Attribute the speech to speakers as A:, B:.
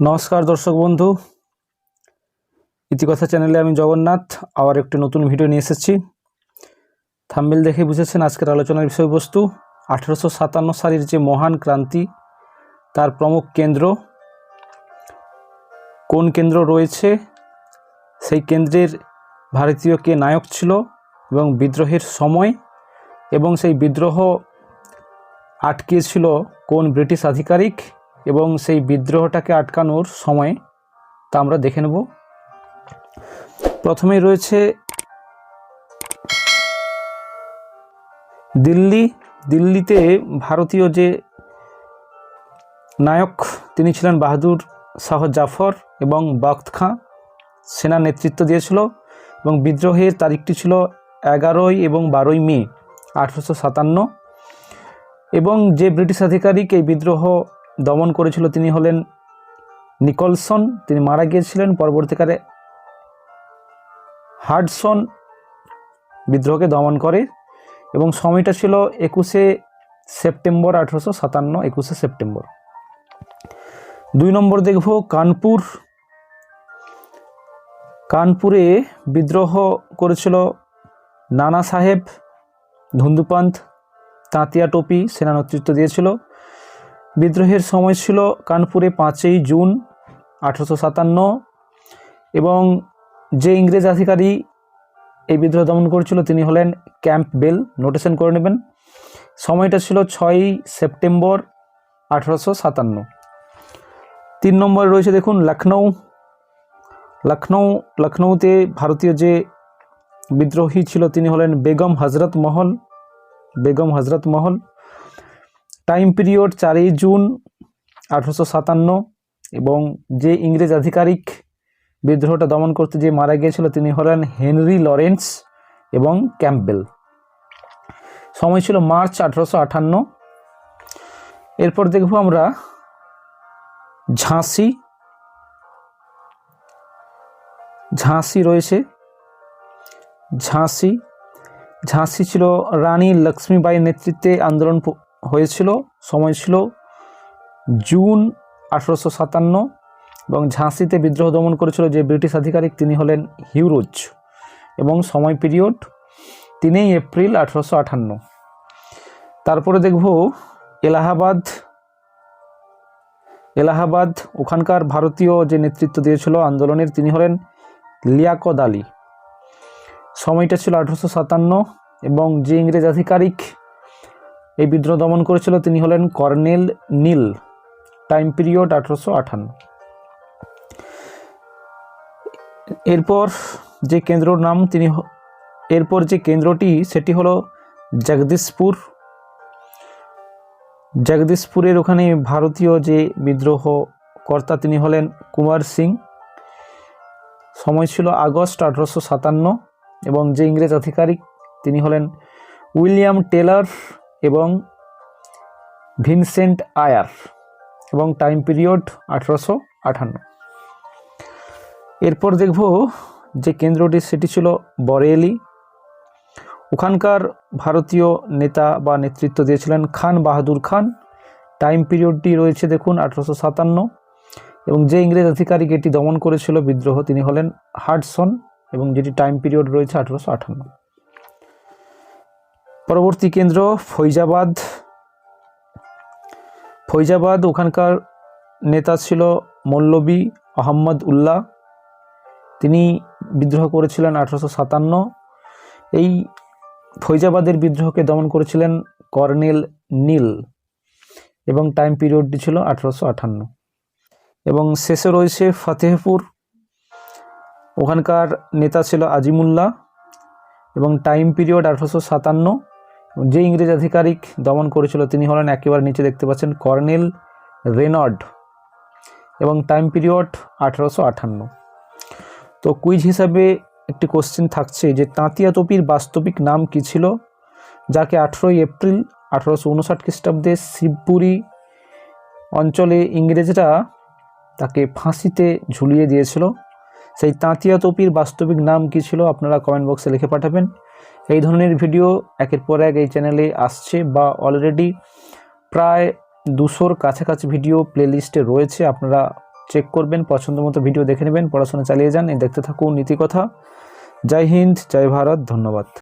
A: নমস্কার দর্শক বন্ধু। ইতিকথা চ্যানেলে আমি জগন্নাথ, আবার একটি নতুন ভিডিও নিয়ে এসেছি। থাম্বেল দেখে বুঝেছেন আজকের আলোচনার বিষয়বস্তু। আঠেরোশো সাতান্ন সালের যে মহান ক্রান্তি, তার প্রমুখ কেন্দ্র কোন কেন্দ্র রয়েছে, সেই কেন্দ্রের ভারতীয় কে নায়ক ছিল এবং বিদ্রোহের সময় এবং সেই বিদ্রোহ আটকিয়েছিল কোন ব্রিটিশ আধিকারিক এবং সেই বিদ্রোহটাকে আটকানোর সময় তা আমরা দেখে নেব। প্রথমেই রয়েছে দিল্লি। দিল্লিতে ভারতীয় যে নায়ক, তিনি ছিলেন বাহাদুর শাহ জাফর এবং বখত খাঁ। সেনা নেতৃত্ব দিয়েছিল এবং বিদ্রোহের তারিখটি ছিল এগারোই এবং বারোই মে আঠেরোশো সাতান্ন। এবং যে ব্রিটিশ আধিকারিক এই বিদ্রোহ দমন করেছিল তিনি হলেন নিকলসন। তিনি মারা গিয়েছিলেন, পরবর্তীকালে হার্ডসন বিদ্রোহকে দমন করে এবং সময়টা ছিল একুশে সেপ্টেম্বর আঠেরোশো সাতান্ন, একুশে সেপ্টেম্বর। দুই নম্বর দেখব, কানপুর। কানপুরে বিদ্রোহ করেছিল নানা সাহেব, ধুন্দুপান্ত, তাঁতিয়া টোপি, সেনা নেতৃত্ব দিয়েছিল। বিদ্রোহের সময় ছিল কানপুরে পাঁচই জুন আঠেরোশো সাতান্ন এবং যে ইংরেজ আধিকারী এই বিদ্রোহ দমন করেছিল তিনি হলেন ক্যাম্প বেল। নোটেশন করে নেবেন। সময়টা ছিল ছয়ই সেপ্টেম্বর আঠেরোশো সাতান্ন। তিন নম্বরে রয়েছে দেখুন লখনৌ লখনৌ লখনৌতে ভারতীয় যে বিদ্রোহী ছিল তিনি হলেন বেগম হজরত মহল। বেগম হজরত মহল। টাইম পিরিয়ড চারই জুন আঠেরোশো সাতান্ন এবং যে ইংরেজ আধিকারিক বিদ্রোহটা দমন করতে যে মারা গিয়েছিল তিনি হলেন হেনরি লরেন্স এবং ক্যাম্পবেল। সময় ছিল মার্চ আঠেরোশো আটান্ন। এরপর দেখব আমরা ঝাঁসি। ঝাঁসি রয়েছে। ঝাঁসি। ঝাঁসি ছিল রানী লক্ষ্মীবাইয়ের নেতৃত্বে আন্দোলন হয়েছিল, সময় ছিল জুন আঠেরোশো সাতান্ন এবং ঝাঁসিতে বিদ্রোহ দমন করেছিল যে ব্রিটিশ আধিকারিক তিনি হলেন হিউরোজ এবং সময় পিরিয়ড তিনই এপ্রিল আঠেরোশো আটান্ন তারপরে দেখব এলাহাবাদ এলাহাবাদ ওখানকার ভারতীয় যে নেতৃত্ব দিয়েছিল আন্দোলনের তিনি হলেন লিয়াকত আলী। সময়টা ছিল আঠেরোশো সাতান্ন এবং যে ইংরেজ আধিকারিক এই বিদ্রোহ দমন করেছিল তিনি হলেন কর্নেল নীল টাইম পিরিয়ড আঠেরোশো আটান্ন এরপর যে কেন্দ্রর নাম তিনি এরপর যে কেন্দ্রটি, সেটি হলো জগদীশপুর। জগদীশপুরের ওখানে ভারতীয় যে বিদ্রোহ কর্তা তিনি হলেন কুমার সিং। সময় ছিল আগস্ট আঠেরোশো সাতান্ন এবং যে ইংরেজ আধিকারিক তিনি হলেন উইলিয়াম টেলার এবং ভিনসেন্ট আয়ার এবং টাইম পিরিয়ড আঠেরোশো আটান্ন এরপর দেখব যে কেন্দ্রটি সেটি ছিল বরেলি। ওখানকার ভারতীয় নেতা বা নেতৃত্ব দিয়েছিলেন খান বাহাদুর খান। টাইম পিরিয়ডটি রয়েছে দেখুন আঠেরোশো সাতান্ন এবং যে ইংরেজ আধিকারিক এটি দমন করেছিল বিদ্রোহ তিনি হলেন হার্ডসন এবং যেটি টাইম পিরিয়ড রয়েছে আঠেরোশো আটান্ন পরবর্তী কেন্দ্র ফৈজাবাদ। ফৈজাবাদ ওখানকার নেতা ছিল মৌলবী আহম্মদ উল্লাহ। তিনি বিদ্রোহ করেছিলেন আঠেরোশো সাতান্ন। এই ফৈজাবাদের বিদ্রোহকে দমন করেছিলেন কর্নেল নীল এবং টাইম পিরিয়ডটি ছিল আঠেরোশো আটান্ন এবং শেষে রয়েছে ফতেহপুর। ওখানকার নেতা ছিল আজিমুল্লাহ এবং টাইম পিরিয়ড আঠেরোশো সাতান্ন। যে ইংরেজ আধিকারিক দমন করেছিল, তিনি হলেন একেবারে নিচে দেখতে পাচ্ছেন কর্নেল রেনড এবং টাইম পিরিয়ড আঠেরোশো আটান্ন তো কুইজ হিসাবে একটি কোশ্চেন থাকছে যে, তাঁতিয়া তোপির বাস্তবিক নাম কী ছিল? যাকে আঠেরোই এপ্রিল আঠেরোশো উনষাট খ্রিস্টাব্দে শিবপুরী অঞ্চলে ইংরেজরা তাকে ফাঁসিতে ঝুলিয়ে দিয়েছিল। সেই তাঁতিয়া তোপির বাস্তবিক নাম কী ছিল? আপনারা কমেন্ট বক্সে লিখে পাঠাবেন। এই ধরনের ভিডিও একের পর এক এই চ্যানেলে আসছে বা অলরেডি প্রায় দুশোর কাছাকাছি ভিডিও প্লেলিস্টে রয়েছে। আপনারা চেক করবেন, পছন্দ মতো ভিডিও দেখে নেবেন, পড়াশোনা চালিয়ে যান, দেখতে থাকুন নীতিকথা জয় হিন্দ, জয় ভারত, ধন্যবাদ।